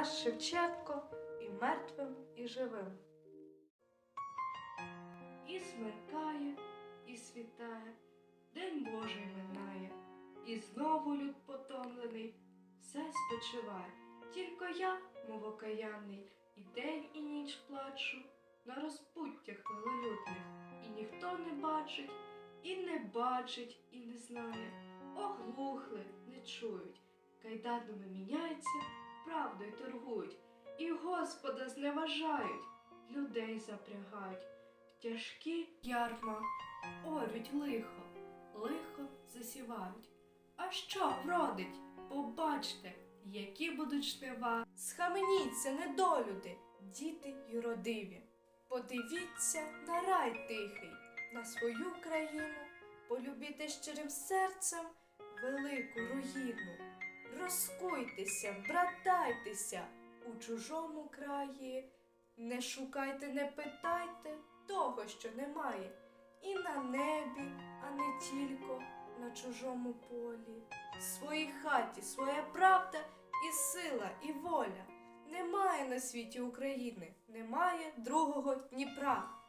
Тарас Шевченко і мертвим, і живим. І смеркає, і світає, День Божий минає, і знову люд потомлений, все спочиває. Тільки я, мов окаянний, і день, і ніч плачу на розпуттях велолюдних, і ніхто не бачить, і не бачить, і не знає. Оглухли, не чують, кайданами міняються, правдою торгують, і Господа зневажають, людей запрягають, тяжкі ярма, орють лихо, лихо засівають. А що вродить? Побачте, які будуть жнива. Схаменіться, недолюди, діти юродиві. Подивіться на рай тихий, на свою країну, полюбіте щирим серцем велику руїну. Розкуйтеся, братайтеся у чужому краї. Не шукайте, не питайте того, що немає, і на небі, а не тільки на чужому полі. В своїй хаті своя правда і сила, і воля. Немає на світі України, немає другого Дніпра.